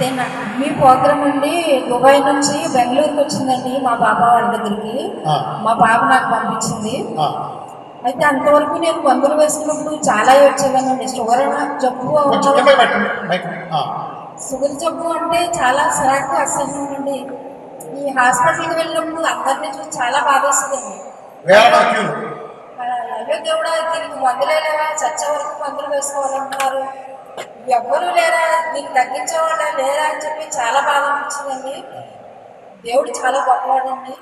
అయితే నా మీ ప్రోగ్రామ్ నుండి దుబాయ్ నుంచి బెంగళూరుకి వచ్చిందండి మా బాబా వాళ్ళ దగ్గరికి. మా బాబు నాకు పంపించింది. అయితే అంతవరకు నేను మందులు వేసుకున్నప్పుడు చాలా వచ్చేదానండి షుగర్ జబ్బు షుగర్ జబ్బు అంటే చాలా సరాకు అసహ్యం అండి ఈ హాస్పిటల్కి వెళ్ళినప్పుడు అందరినీ చూసి చాలా బాధ వస్తుందండి అయ్యో దేవుడా దీనికి మందులే చచ్చే వరకు మందులు వేసుకోవాలంటున్నారు. ఎవ్వరూ లేరా? దీన్ని తగ్గించేవాళ్ళ లేరా అని చెప్పి చాలా బాధ అనిపించిందండి. దేవుడు చాలా గొప్పవాడండి.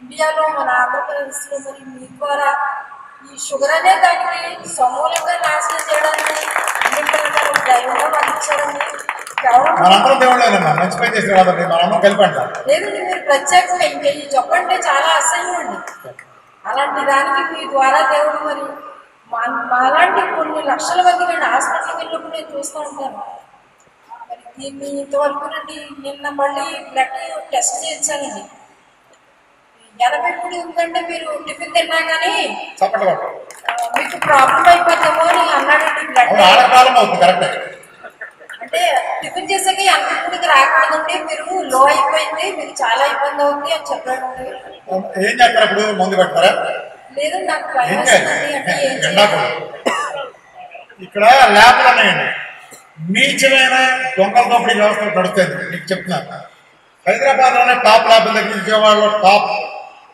ఇండియాలో మన ఆంధ్రప్రదేశ్లో మరి మీ ద్వారా ఈ షుగర్ అనే దానికి సమూలంగా నాశనం చేయడానికి అన్నింటిలో దైవంగా పంపించారండి కేవలం మనందరం దేవుళ్ళేనమ్మా మంచి పని చేసిన వాళ్ళండి. మనందరం కలిపి అంటాం. లేదండి మీరు ప్రత్యేకంగా ఇంకా ఈ అంటే చాలా అసహ్యం అండి అలాంటి దానికి మీ ద్వారా దేవుడు మరి మా మాలాంటి కొన్ని లక్షల మంది కండి హాస్పిటల్కి వెళ్ళినప్పుడు నేను చూస్తూ ఉంటాను మరి దీన్ని ఇంతవరకు నుండి నిన్న మళ్ళీ బ్లడ్ టెస్ట్ చేయించానండి ఎనభై మూడు ఉందంటే మీరు టిఫిన్ తిన్నా కానీ మీకు ప్రాబ్లం అయిపోతామో అని అన్నాడండి బ్లడ్. అంటే టిఫిన్ చేసాక ఎనభై మూడుకి రాకూడదండి మీరు లో అయిపోయింది మీకు చాలా ఇబ్బంది అవుతుంది అని చెప్పాడండి. ఏం చేస్తారు ఇప్పుడు? ముందు పెడతారా? లేదు నాకు ఇక్కడ ల్యాబ్లు ఉన్నాయండి. నీచమైన దొంగల దోపిడీ వ్యవస్థ నడుస్తుంది మీకు చెప్తున్నాను. హైదరాబాద్లోనే టాప్ ల్యాబ్ దగ్గర విజయవాడలో టాప్.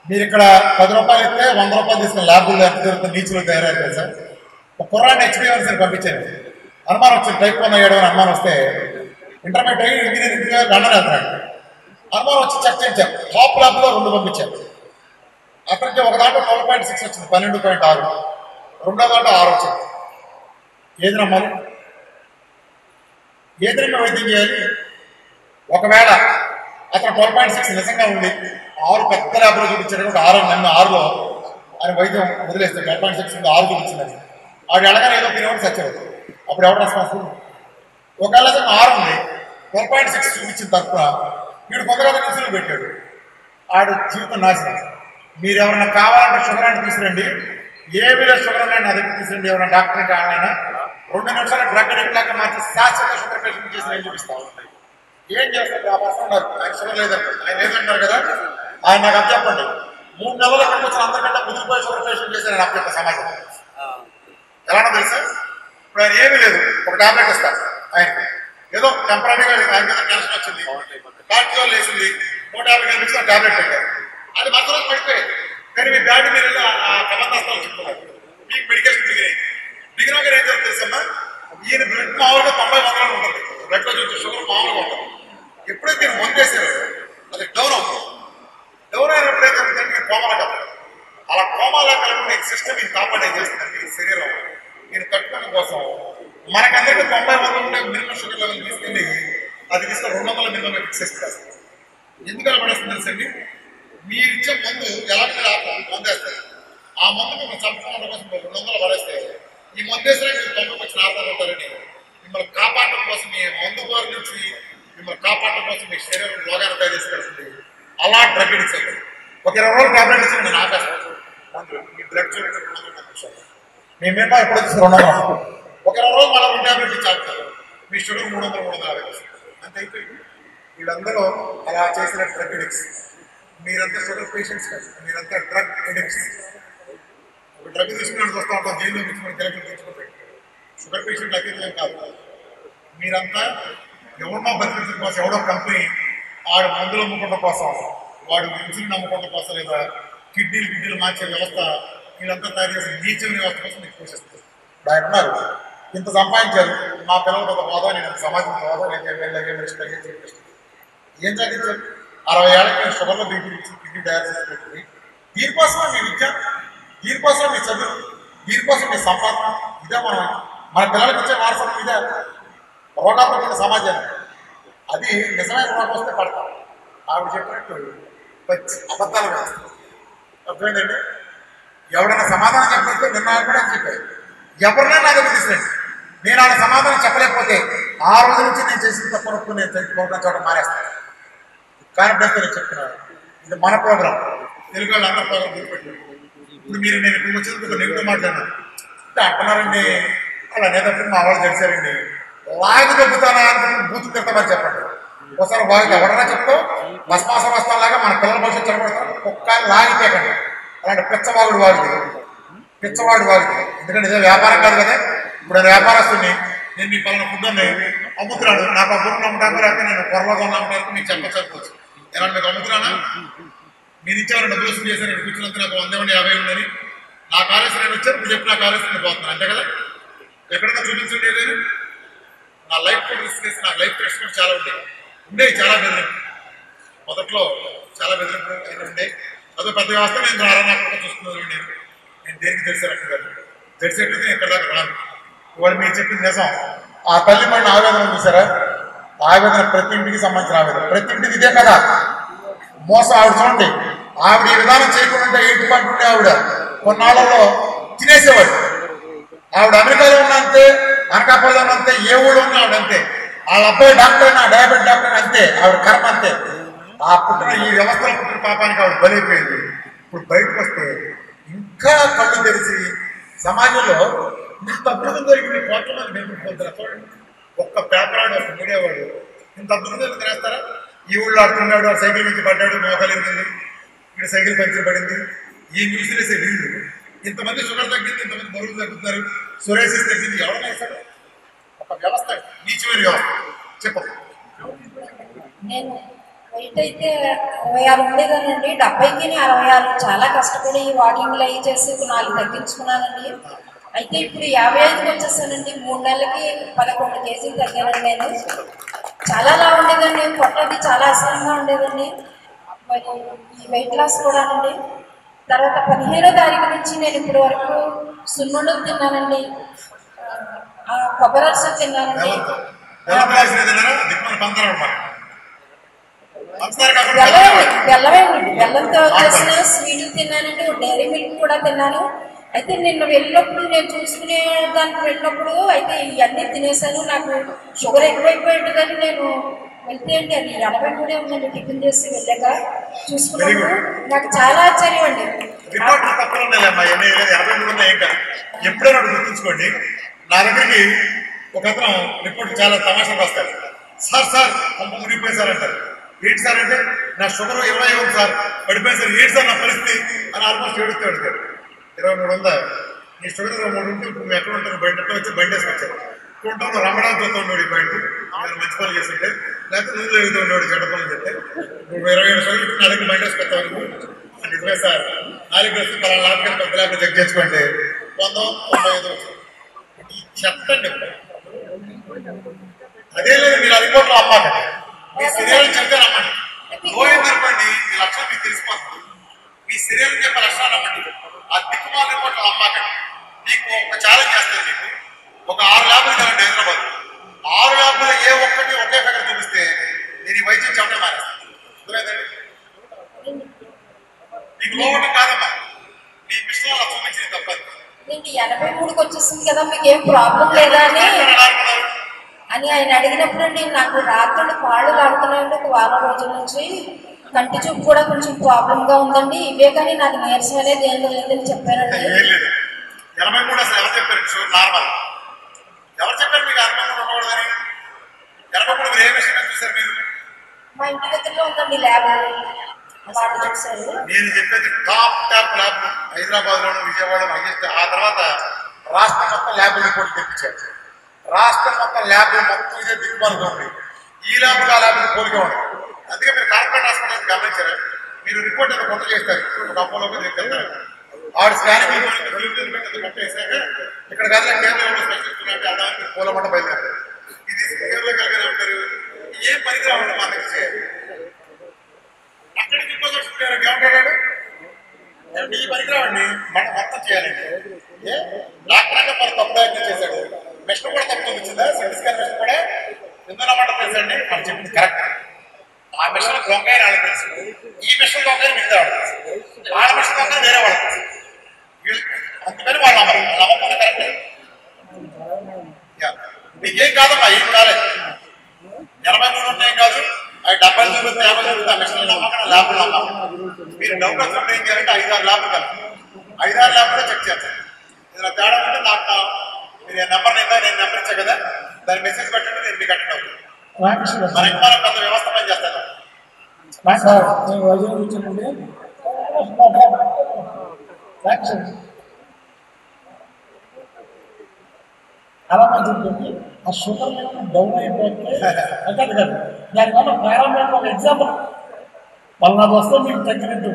మీరు ఇక్కడ పది రూపాయలు ఇస్తే వంద రూపాయలు తీసుకున్న ల్యాబుల్లో ఎంత జరుగుతుంది నీచులు తయారయ్యారు సార్ ఒక కుర్రాన్ని హెచ్పిఎన్సీని పంపించాను అనుమానం వచ్చింది. టైప్ వన్ అయ్యాడు అని అనుమానం వస్తే ఇంటర్మీడియట్ అయ్యి ఇంజనీరింగ్ లండన్ వెళ్తాడు అనుమానం వచ్చి చెక్ చేయించారు టాప్ ల్యాబ్లో రెండు పంపించారు. అక్కడికి ఒక దాంట్లో ట్వెల్వ్ పాయింట్ సిక్స్ వచ్చింది పన్నెండు పాయింట్ ఆరు. రెండో దాంట్లో ఆరు వచ్చింది. ఏది నమ్మాలి? ఏది నమ్మి వైద్యం చేయాలి? ఒకవేళ అతను ట్వెల్వ్ పాయింట్ సిక్స్ నిజంగా ఉంది ఆరు పెద్ద ల్యాబ్లో చూపించాడు ఆరు నన్ను ఆరులో ఆయన వైద్యం వదిలేస్తే ట్వెల్వ్ పాయింట్ సిక్స్ ఉంది ఆరు చూపించింది ఆవిడ ఎలాగైనా ఏదో తినేవాడు సచ్చేవాడు అప్పుడు ఎవరు రెస్పాన్సిబుల్ ఒకవేళ అతను ఆరు ఉంది ట్వెల్వ్ పాయింట్ సిక్స్ చూపించిన తరఫున వీడు కొంతగా నిధులు పెట్టాడు. ఆడు జీవితం నాశనం. మీరు ఎవరైనా కావాలంటే షుగర్ అంటే తీసుకురండి. ఏ విధ షుగర్ అన్నా నా దగ్గర తీసుకురండి. ఎవరైనా డాక్టర్ కావాలైనా రెండు నిమిషాలు డ్రగ్ అడిక్ట్ లాగా మార్చి శాశ్వత షుగర్ పేషెంట్ చేసి నేను చూపిస్తాను ఏం చేస్తారు? ఆ పర్సన్ ఉన్నారు. ఆయన షుగర్ లేదంట ఆయన లేదంటారు కదా? ఆయన నాకు అప్పచెప్పండి మూడు నెలలు ఇక్కడికి వచ్చిన అందరికంటే ముదిరిపోయి షుగర్ పేషెంట్ చేసి నేను అప్పచెప్ప సమాజం. ఎలానో తెలుసా? ఇప్పుడు ఆయన ఏమీ లేదు. ఒక టాబ్లెట్ ఇస్తారు ఆయనకి. ఏదో టెంపరీగా ఆయన మీద టెన్షన్ వచ్చింది. కార్టిజోల్ వేసింది నూట యాభై కనిపించిన టాబ్లెట్ పెట్టారు. అది మధ్య రోజు పడిపోయింది కానీ మీ బ్యాడ్ మీరు వెళ్ళి ఆ- ఆ కబంధాస్తాలు చెప్తున్నారు మీకు మెడికేషన్ దిగినాయి దిగినాక ఏం చేస్తారు తెలుసమ్మా ఈయన బ్లడ్ మామూలుగా తొంభై వందలు ఉంటుంది. బ్లడ్లో చూస్తే షుగర్ మామూలుగా ఉంటుంది. ఎప్పుడైతే నేను మందు అది డౌన్ అవుతుంది. డౌన్ అయినప్పుడు ఏం నేను కోమల కదా అలా కోమాలా కలుపుకునే సిస్టమ్ ఇది కాపాడే చేస్తుందండి ఈ శరీరం నేను కట్టుకోవడం కోసం మనకందరికీ తొంభై వందలు ఉంటే మినిమం షుగర్ లెవెల్ తీసుకెళ్ళి అది తీసుకొని రెండు వందల మినిమం ఫిక్స్ చేస్తారు ఎందుకు అలా పడేస్తుంది తెలుసండి మీరు ఇచ్చే మందు ఎలాంటి మందు వేస్తారు ఆ మందు మిమ్మల్ని చంపడం కోసం మీరు రెండు వందలు పడేస్తే ఈ మందు వేసినా మీరు తొంభైకి వచ్చిన ఆధారం ఉంటారని మిమ్మల్ని కాపాడటం కోసం మీ మందు వారి నుంచి మిమ్మల్ని కాపాడటం కోసం మీ శరీరం రోగాన్ని తయారు చేసుకోవాల్సింది అలా డ్రగ్ ఇచ్చారు ఒక ఇరవై రోజులు టాబ్లెట్ ఇచ్చి నేను ఆపేస్తాను. మందులు మీ బ్లడ్ చూడండి రెండు వందలు మేమేమో ఎప్పుడు వచ్చి రెండు వందలు ఒక ఇరవై రోజులు మళ్ళీ రెండు టాబ్లెట్ ఇచ్చి ఆపుతారు. మీ షుగర్ మూడు వందలు మూడు వందలు యాభై అంత అయిపోయింది వీళ్ళందరూ అలా చేసిన డ్రగ్ ఎడిక్స్ మీరంతా షుగర్ పేషెంట్స్ కాదు. మీరంతా డ్రగ్ ఎడిక్ట్స్ ఒక డ్రగ్ తీసుకున్నాడు వస్తా ఉంటాం. జైల్లో తీసుకుని తెలకి తీసుకుంటాం షుగర్ పేషెంట్ అతీతం కాదు. మీరంతా ఎవరినో బతికించడం కోసం ఎవడో కంపెనీ ఆడు మందులు అమ్ముకోవడం కోసం వాడు ఇన్సులిన్ అమ్ముకోవడం కోసం లేదా కిడ్నీలు కిడ్నీలు మార్చే వ్యవస్థ వీళ్ళంతా తయారు చేసిన నీచమైన వ్యవస్థ కోసం మీకు పోషిస్తారు ఆయన ఉన్నారు. ఇంత సంపాదించారు. మా పిల్లలకు ఒక హోదా నేను సమాజం హోదా నేను వెళ్ళగే ఏం సాధించారు అరవై ఏళ్ళకి నేను షుగర్లో బీపీ కిడ్నీ డయాలసిస్ పెట్టుకుని దీనికోసమే మీ విద్య దీనికోసమే మీ చదువు దీనికోసం మీ సంపాదన. ఇదే మనం మన పిల్లలకి ఇచ్చే వారసత్వం ఇదే. రోగాత్మకమైన సమాజాన్ని అది నిజమైన రోగం వస్తే పడతాం. ఆవిడ చెప్పినట్టు పచ్చి అబద్ధాలు వేస్తాం. అర్థమైందండి? ఎవడైనా సమాధానం చెప్పకపోతే నిన్న కూడా చెప్పాయి ఎవరినైనా నా దగ్గర తీసుకురండి. నేను ఆయన సమాధానం చెప్పలేకపోతే ఆ రోజు నుంచి నేను చేసిన తప్పు నేను తెలుసుకోవడం చోట మానేస్తాను. కాన్ఫిడెన్స్ చెప్తున్నారు. ఇది మన ప్రోగ్రామ్ తెలుగు వాళ్ళు అందరి ప్రోగ్రామ్ గుర్తుపెట్టారు ఇప్పుడు మీరు నేను ఇప్పుడు వచ్చినందుకు ఒక నెగిటివ్ మాట్లాడినాను అంటే అంటున్నారండి అలా అనేటప్పుడు మా వాళ్ళు తెలిసారండి. లాగి బూత్ అనుకుని బూతు ఒకసారి వాగితే ఎవడన్నా చెప్తావు భస్మాస వస్తాలాగా మన పిల్లల భవిష్యత్తు చెడగొడతారు. ఒక్క లాగితే కండి అలాంటి పిచ్చవాగుడు వాగితే పిచ్చవాడు వాగితే ఎందుకంటే ఇదే వ్యాపారం కాదు కదా. ఇప్పుడు నేను వ్యాపారస్తుని నేను మీ పలానా ఫుడ్ అమ్ముతున్నాడు నాకు ఆ ఫుడ్ అమ్మడానికి లేకపోతే నేను పొరలో కొన్నాం మీకు చెప్ప చెప్పవచ్చు మీకు అమ్ముకున్నానా మీరు ఇచ్చేవారు డబ్బులు వసూలు చేశారు నేను కూర్చున్నంత నాకు వంద మంది యాభై ఉందని. నా కార్యశ్రీ నేను వచ్చారు మీరు చెప్పిన కార్యశ్రీ నేను పోతున్నాను అంతే కదా? ఎక్కడన్నా చూపించండి నేను నా లైఫ్ కూడా రిస్క్ చేసి నా లైఫ్ ఎక్స్పీరియన్స్ కూడా చాలా ఉంటాయి. ఉండేవి చాలా బెదిరింపు మొదట్లో చాలా బెదిరింపు అయినా ఉండే. అదో పెద్ద వ్యవస్థ నేను రారా కూడా చూసుకున్నాను నేను. నేను దేనికి తెలిసారు అక్కడ కాదు. తెలిసేట్టు నేను ఇక్కడ దాకా రాను. ఇవాళ మీరు చెప్పింది నిజం. ఆ తల్లి మన ఆవేదన చూసారా? ఆవేదన ప్రతి ఇంటికి సంబంధించిన ఆవేదన. ప్రతి ఇంటికి ఇదే కదా. మోసం ఆవిడ చూడండి ఆవిడ ఈ విధానం చేయకుండా ఏంటి పంటుండే ఆవిడ? కొన్నాళ్ళలో తినేసేవాడు. ఆవిడ అమెరికాలో ఉన్నంతే అనకాపల్లిలో ఉన్నంతే ఏ ఊళ్ళో ఉన్న ఆవిడ అంతే. వాళ్ళ అబ్బాయి డాక్టర్ అయినా డయాబెట్ డాక్టర్ అయినా అంతే ఆవిడ కర్మ అంతే. ఆ పుట్టిన ఈ వ్యవస్థలో పుట్టిన పాపానికి ఆవిడ బలైపోయింది. ఇప్పుడు బయటకు వస్తే ఇంకా కళ్ళు తెరిచి సమాజంలో ఇంత అద్భుతం జరిగింది. కోట్ల మంది మెరుగుపోతారు చూడండి ఒక్క పేపర్ ఆడ ఒక మీడియా వాడు. ఇంత అద్భుతం జరిగింది రాస్తారా ఈ ఊళ్ళో ఆడుతున్నాడు ఆ సైకిల్ నుంచి పడ్డాడు మోకాలు ఇక్కడ సైకిల్ పంచర్ పడింది. ఈ న్యూస్ వేసే వీళ్ళు ఇంతమంది షుగర్ తగ్గింది ఇంతమంది బరువులు తగ్గుతున్నారు. సురేసిస్ తగ్గింది ఎవరైనా వేశాడు ఒక వ్యవస్థ నీచమైన వ్యవస్థ. చెప్పు. నేను వెయిట్ అయితే అరవై ఆరు ఉండేదానండి. డెబ్బైకి అరవై ఆరు. చాలా కష్టపడి వాకింగ్లు అవి చేసి నాలుగు తగ్గించుకున్నానండి. అయితే ఇప్పుడు యాభై ఐదుకి వచ్చేసానండి. మూడు నెలలకి పదకొండు కేజీలు తగ్గానండి నేను. చాలా లా ఉండేదండి పొట్టది చాలా అసహ్యంగా ఉండేదండి. మరి ఈ వెయిట్ లాస్ కూడానండి. తర్వాత పదిహేనో తారీఖు నుంచి నేను ఇప్పటి వరకు సున్నుండలు తిన్నానండి. కొబ్బరి తిన్నానండి. బెల్లమే బెల్లంతో చేసిన స్వీట్ తిన్నానండి. డైరీ మిల్క్ కూడా తిన్నాను. అయితే నిన్న వెళ్ళినప్పుడు నేను చూసుకునే దానికి వెళ్ళినప్పుడు అయితే ఇవన్నీ తినేసాను నాకు షుగర్ ఎక్కువైపోయిందని నేను వెళ్తే అండి అది ఎనభై మూడే ఉందండి టిఫిన్ చేసి వెళ్ళాక చూసుకున్నాను. నాకు చాలా ఆశ్చర్యం అండి. ఎప్పుడైనా గుర్తుంచుకోండి. నా దగ్గరికి ఒక అతను రిపోర్ట్ చాలా తమాషాగా వస్తాడు సార్ సార్ పంప మునిగిపోయి సార్ అంటారు. ఏంటి సార్ అంటే నా షుగర్ ఇరవై ఉంది సార్ పడిపోయి సార్. ఏంటి సార్ నా పరిస్థితి? అని ఆల్మోస్ట్ ఏడుస్తూ అడుగుతాడు ఇరవై మూడు ఉందా నీ స్టూడెంట్ ఇరవై మూడు ఉంటే ఇప్పుడు నువ్వు ఎక్కడ ఉంటావు? బయట వచ్చి బండి వేసుకొచ్చారు కుంటాను రమణాన్ చూస్తూ ఉన్నాడు ఈ బయట నేను మంచి పనులు చేస్తుంటే? లేకపోతే నువ్వు ఎదుగుతూ ఉన్నాడు చెడ్డ పనులు చెప్తే. నువ్వు ఇరవై ఏడు సార్లు నాలుగు నా దగ్గర బండి వేసుకొస్తావు నువ్వు నిజమే సార్. నాలుగు వేసి పలానా లాభం పెద్ద లాభం చెక్ చేసుకోండి. వంద తొంభై ఐదు వచ్చింది. ఈ చెత్త అదే లేదు మీరు అది కూడా అమ్మాకండి మీ శరీరం చెప్తే రమ్మండి పోయిందనుకోండి మీ లక్ష్యం మీకు తెలిసిపోతుంది. మీ శరీరం చెప్పే లక్షణాలు అమ్మండి ఆ దిక్కుమాల రిపోర్ట్లో అమ్మాకండి మీకు ఒక ఛాలెంజ్ చేస్తాను మీకు. ఒక ఆరు ల్యాబ్లు కావండి హైదరాబాద్. ఆరు ల్యాబ్లో ఏ ఒక్కటి ఒకే ఫిగర్ చూపిస్తే నేను ఈ వైద్యం చెప్పడం మానేస్తాను. అర్థమైందండి? నీకు లోపల కాదమ్మా. నీ మిషన్ అలా చూపించింది తప్పదు. ఎనభై మూడుకి వచ్చేసింది కదా మీకు ఏం ప్రాబ్లం లేదా అని? అని ఆయన అడిగినప్పుడు అండి నాకు రాత్రులు కాళ్ళు లాగుతున్నాయండి ఒక వారం రోజుల నుంచి. కంటి చూపు కూడా కొంచెం ప్రాబ్లంగా ఉందండి. ఇవే కానీ నాకు నీరసం అనేది ఏం లేదని చెప్పానండి. ఎనభై మూడు అసలు ఎవరు చెప్పారు? Sugar normal. ఎవరు చెప్పారు మీకు ఎనభై మూడు ఉండకూడదని? ఎనభై మూడు మీరు ఏ విషయం చూసారు మీరు? మా ఇంటి దగ్గరలో ఉందండి ల్యాబ్. నేను చెప్పేది టాప్ టాప్ ల్యాబ్ హైదరాబాద్ లోను విజయవాడ హైయెస్ట్ ఆ తర్వాత రాష్ట్రం మొత్తం ల్యాబ్ రిపోర్ట్ తెప్పించారు. రాష్ట్రం మొత్తం ల్యాబ్ మొత్తం ఇదే దిగుబడిగా ఉంది. ఈ ల్యాబ్ ఆ ల్యాబ్ పోలిక ఉంది అందుకే మీరు కార్పొరేట్ హాస్పిటల్ గమనించారా? మీరు రిపోర్ట్ ఏదో కొత్త చేస్తారు. ఒక అపోలోకి తీసుకెళ్తారు ఆవిడ స్కానింగ్ వేసాక ఇక్కడ కాదు కేంద్రంలో స్పెషలిస్ట్ ఉన్నట్టు అర్థమని మీరు బయలుదేరారు ఇది కేరళ కలిగిన ఉంటారు ఏ పరికరం మా దగ్గర చేయాలి అక్కడికి ఇంకో చూసుకుంటారు ఏమంటాడు ఏమంటే ఈ పరికరాన్ని మనం మొత్తం చేయాలండి ఏ డాక్టర్ అంటే మరి తప్పు డయాగ్నోస్ చేశాడు మిషన్ కూడా తప్పు చూపించిందా సిటీ స్కాన్ మిషన్ కూడా ఎందుకు మాట తెలుసండి మనం చెప్పింది కరెక్ట్ ఆ వాళ్ళకి తెలుసు ఈ మిషన్ దొంగ మిగతా వాళ్ళకి తెలుసు వాళ్ళ మిషన్ దొంగ వేరే వాళ్ళకి తెలుసు వీళ్ళు- అందుకని వాళ్ళు నమ్మరు వాళ్ళు నమ్మకం కరెక్ట్. మీకేం కాదమ్మా ఏం కాలేదు ఎనభై మూడు ఉంటాయి కాదు? అవి డెబ్బై చూపిస్తే యాభై చూపిస్తే ఆ మిషన్ నమ్మకం ల్యాబ్ నమ్మకం మీరు డబ్బులు వచ్చినప్పుడు ఏం చేయాలంటే ఐదారు ల్యాబ్లు కలిపి ఐదారు ల్యాబ్లో చెక్ చేస్తారు ఏదైనా తేడా ఉంటే నాకు మీరు నెంబర్ నిందా నేను నెంబర్ ఇచ్చా కదా? దాని మెసేజ్ పెట్టండి నేను మీకు అటెండ్ అవుతాను. రామకృష్ణ మన పెద్ద వ్యవస్థ పని చేస్తాను. సార్ నేను వైజాగ్ వచ్చానండి రామకృష్ణ అలా మంచిది ఆ షుగర్ లెవెల్ డౌన్ అయిపోతే అది కాదు. దానివల్ల ప్రారంభంలో ఒక ఎగ్జాంపుల్ పల్నాడు వస్తే మీకు తగ్గినట్టు?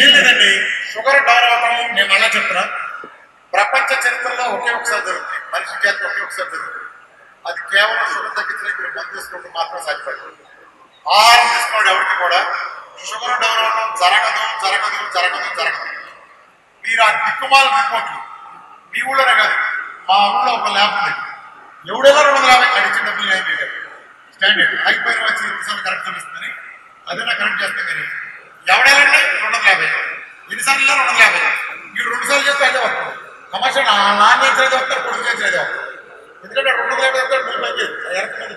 ఏం లేదండి. షుగర్ డౌన్ అవటం నేను మళ్ళా చెప్తున్నా. ప్రపంచ చరిత్రలో ఒకే ఒకసారి జరుగుతుంది. మనిషి జాతి ఒకే ఒకసారి జరుగుతుంది. అది కేవలం షుగర్ తగ్గించడానికి మీరు మందు తీసుకోవడం మాత్రం సాధ్యపడదు. ఆహారం తీసుకున్నాడు ఎవరికి కూడా? షుగర్ డౌన్ జరగదు జరగదు జరగదు జరగదు. మీరు ఆ దిక్కుమాల రిపోర్ట్లు మీ ఊళ్ళోనే కాదు మా ఊళ్ళో ఒక ల్యాబ్ ఉంది. ఎవడెలా రెండు వందల యాభై అడిచిన డబ్బులు ఏం లేదు. స్టాండర్డ్. ఆగిపోయిన వచ్చి ఎన్నిసార్లు కరెక్ట్ చూపిస్తుందని అదే నాకు కరెక్ట్ చేస్తాం కానీ ఎవడెళ్ళండి రెండు వందల యాభై. ఎన్నిసార్లు రెండు వందల యాభై. మీరు రెండు సార్లు చేస్తే అదే వస్తుంది. కమర్షియల్ నాన్న చేసేది వస్తారు పొడుగు చేసేది ఎందుకంటే రెండు వందల యాభై వస్తారు మీరు పని చేస్తారు ఎనక మంది